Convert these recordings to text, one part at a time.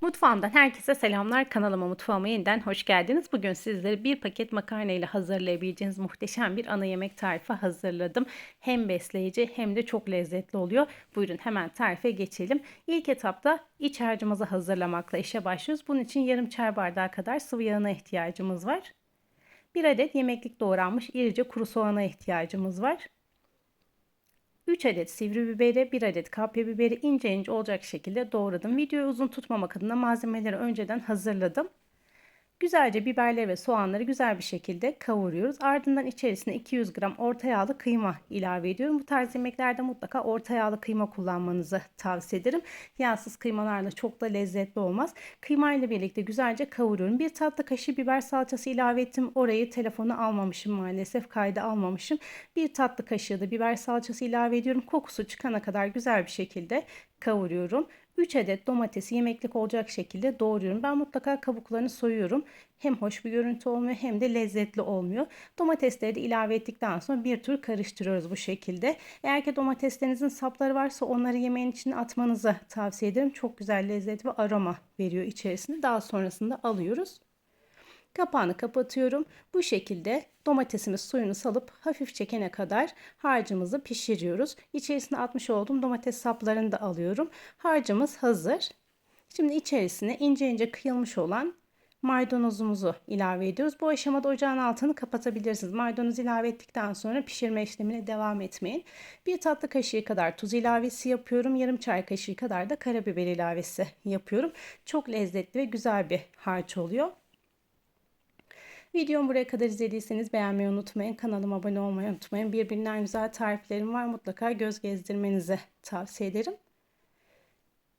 Mutfağımdan herkese selamlar. Kanalıma mutfağıma yeniden hoş geldiniz. Bugün sizlere bir paket makarna ile hazırlayabileceğiniz muhteşem bir ana yemek tarifi hazırladım. Hem besleyici hem de çok lezzetli oluyor. Buyurun hemen tarife geçelim. İlk etapta iç harcımızı hazırlamakla işe başlıyoruz. Bunun için yarım çay bardağı kadar sıvı yağına ihtiyacımız var. Bir adet yemeklik doğranmış irice kuru soğana ihtiyacımız var. 3 adet sivri biberi, 1 adet kapya biberi ince ince olacak şekilde doğradım. Videoyu uzun tutmamak adına malzemeleri önceden hazırladım. Güzelce biberleri ve soğanları güzel bir şekilde kavuruyoruz. Ardından içerisine 200 gram orta yağlı kıyma ilave ediyorum. Bu tarz yemeklerde mutlaka orta yağlı kıyma kullanmanızı tavsiye ederim. Yağsız kıymalarla çok da lezzetli olmaz. Kıyma ile birlikte güzelce kavuruyorum. Bir tatlı kaşığı biber salçası ilave ettim. Orayı telefonu almamışım maalesef. Kayda almamışım. Bir tatlı kaşığı da biber salçası ilave ediyorum. Kokusu çıkana kadar güzel bir şekilde kavuruyorum. 3 adet domatesi yemeklik olacak şekilde doğruyorum. Ben mutlaka kabuklarını soyuyorum. Hem hoş bir görüntü olmuyor hem de lezzetli olmuyor. Domatesleri de ilave ettikten sonra bir tür karıştırıyoruz bu şekilde. Eğer ki domateslerinizin sapları varsa onları yemeğin içine atmanızı tavsiye ederim. Çok güzel lezzet ve aroma veriyor içerisinde. Daha sonrasında alıyoruz. Kapağını kapatıyorum. Bu şekilde domatesimiz suyunu salıp hafif çekene kadar harcımızı pişiriyoruz. İçerisine atmış olduğum domates saplarını da alıyorum. Harcımız hazır. Şimdi içerisine ince ince kıyılmış olan maydanozumuzu ilave ediyoruz. Bu aşamada ocağın altını kapatabilirsiniz. Maydanoz ilave ettikten sonra pişirme işlemine devam etmeyin. Bir tatlı kaşığı kadar tuz ilavesi yapıyorum. Yarım çay kaşığı kadar da karabiber ilavesi yapıyorum. Çok lezzetli ve güzel bir harç oluyor. Videomu buraya kadar izlediyseniz beğenmeyi unutmayın. Kanalıma abone olmayı unutmayın. Birbirinden güzel tariflerim var. Mutlaka göz gezdirmenizi tavsiye ederim.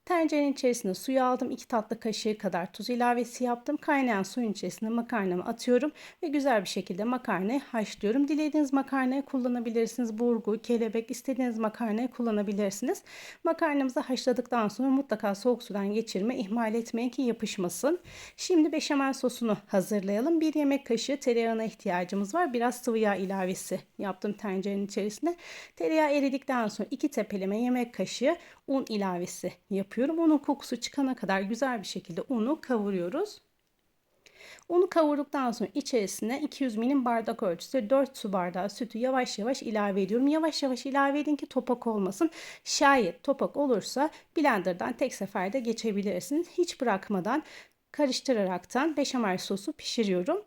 Tencerenin içerisine suyu aldım. 2 tatlı kaşığı kadar tuz ilavesi yaptım. Kaynayan suyun içerisine makarnamı atıyorum ve güzel bir şekilde makarnayı haşlıyorum. Dilediğiniz makarnayı kullanabilirsiniz. Burgu, kelebek istediğiniz makarnayı kullanabilirsiniz. Makarnamızı haşladıktan sonra mutlaka soğuk sudan geçirme ihmal etmeyin ki yapışmasın. Şimdi beşamel sosunu hazırlayalım. Bir yemek kaşığı tereyağına ihtiyacımız var. Biraz sıvı yağ ilavesi yaptım tencerenin içerisine. Tereyağı eridikten sonra 2 tepeleme yemek kaşığı un ilavesi yapıyorum. Unun kokusu çıkana kadar güzel bir şekilde unu kavuruyoruz. Unu kavurduktan sonra içerisine 200 milim bardak ölçüsü 4 su bardağı sütü yavaş yavaş ilave ediyorum. Yavaş yavaş ilave edin ki topak olmasın. Şayet topak olursa blenderdan tek seferde geçebilirsiniz. Hiç bırakmadan karıştıraraktan beşamel sosu pişiriyorum.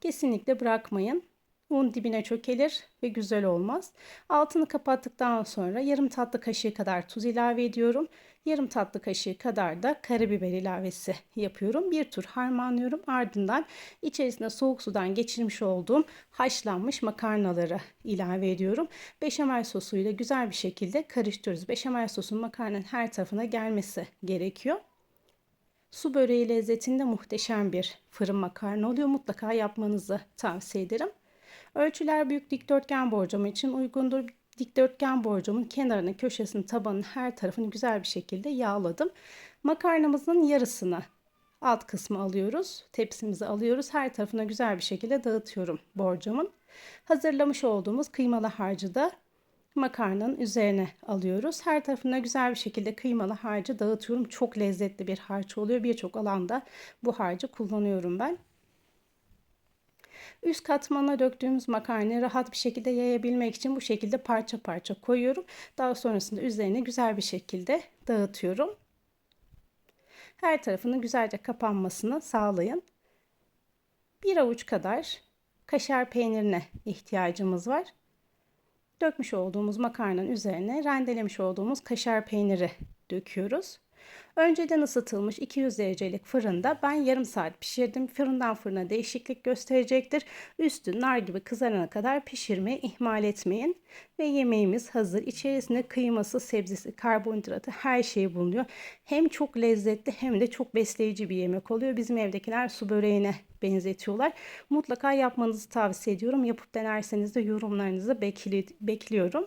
Kesinlikle bırakmayın. Un dibine çökelir ve güzel olmaz. Altını kapattıktan sonra yarım tatlı kaşığı kadar tuz ilave ediyorum. Yarım tatlı kaşığı kadar da karabiber ilavesi yapıyorum. Bir tur harmanlıyorum. Ardından içerisine soğuk sudan geçirmiş olduğum haşlanmış makarnaları ilave ediyorum. Beşamel sosuyla güzel bir şekilde karıştırıyoruz. Beşamel sosun makarnanın her tarafına gelmesi gerekiyor. Su böreği lezzetinde muhteşem bir fırın makarna oluyor. Mutlaka yapmanızı tavsiye ederim. Ölçüler büyük dikdörtgen borcamı için uygundur. Dikdörtgen borcamın kenarını, köşesini, tabanını, her tarafını güzel bir şekilde yağladım. Makarnamızın yarısını alt kısmı alıyoruz. Tepsimizi alıyoruz. Her tarafına güzel bir şekilde dağıtıyorum borcamın. Hazırlamış olduğumuz kıymalı harcı da makarnanın üzerine alıyoruz. Her tarafına güzel bir şekilde kıymalı harcı dağıtıyorum. Çok lezzetli bir harç oluyor. Birçok alanda bu harcı kullanıyorum ben. Üst katmana döktüğümüz makarnayı rahat bir şekilde yayabilmek için bu şekilde parça parça koyuyorum. Daha sonrasında üzerine güzel bir şekilde dağıtıyorum. Her tarafının güzelce kapanmasını sağlayın. Bir avuç kadar kaşar peynirine ihtiyacımız var. Dökmüş olduğumuz makarnanın üzerine rendelemiş olduğumuz kaşar peyniri döküyoruz. Önceden ısıtılmış 200 derecelik fırında ben yarım saat pişirdim. Fırından fırına değişiklik gösterecektir. Üstü nar gibi kızarana kadar pişirmeyi ihmal etmeyin. Ve yemeğimiz hazır. İçerisinde kıyması, sebzesi, karbonhidratı her şey bulunuyor. Hem çok lezzetli hem de çok besleyici bir yemek oluyor. Bizim evdekiler su böreğine benzetiyorlar. Mutlaka yapmanızı tavsiye ediyorum. Yapıp denerseniz de yorumlarınızı bekli bekliyorum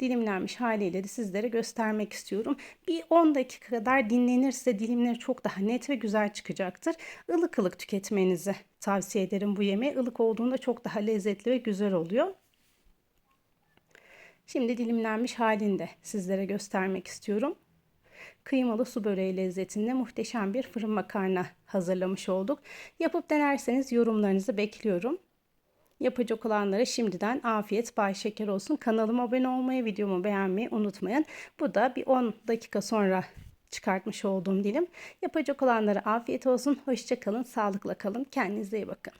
dilimlenmiş haliyle de sizlere göstermek istiyorum. Bir 10 dakika kadar dinlenirse dilimleri çok daha net ve güzel çıkacaktır. Ilık ılık tüketmenizi tavsiye ederim bu yemeği. Ilık olduğunda çok daha lezzetli ve güzel oluyor. Şimdi dilimlenmiş halinde sizlere göstermek istiyorum. kıymalı su böreği lezzetinde muhteşem bir fırın makarna hazırlamış olduk. Yapıp denerseniz yorumlarınızı bekliyorum. Yapacak olanlara şimdiden afiyet bay şeker olsun. Kanalıma abone olmayı, videomu beğenmeyi unutmayın. Bu da bir 10 dakika sonra çıkartmış olduğum dilim. Yapacak olanlara afiyet olsun. Hoşça kalın, sağlıkla kalın. Kendinize iyi bakın.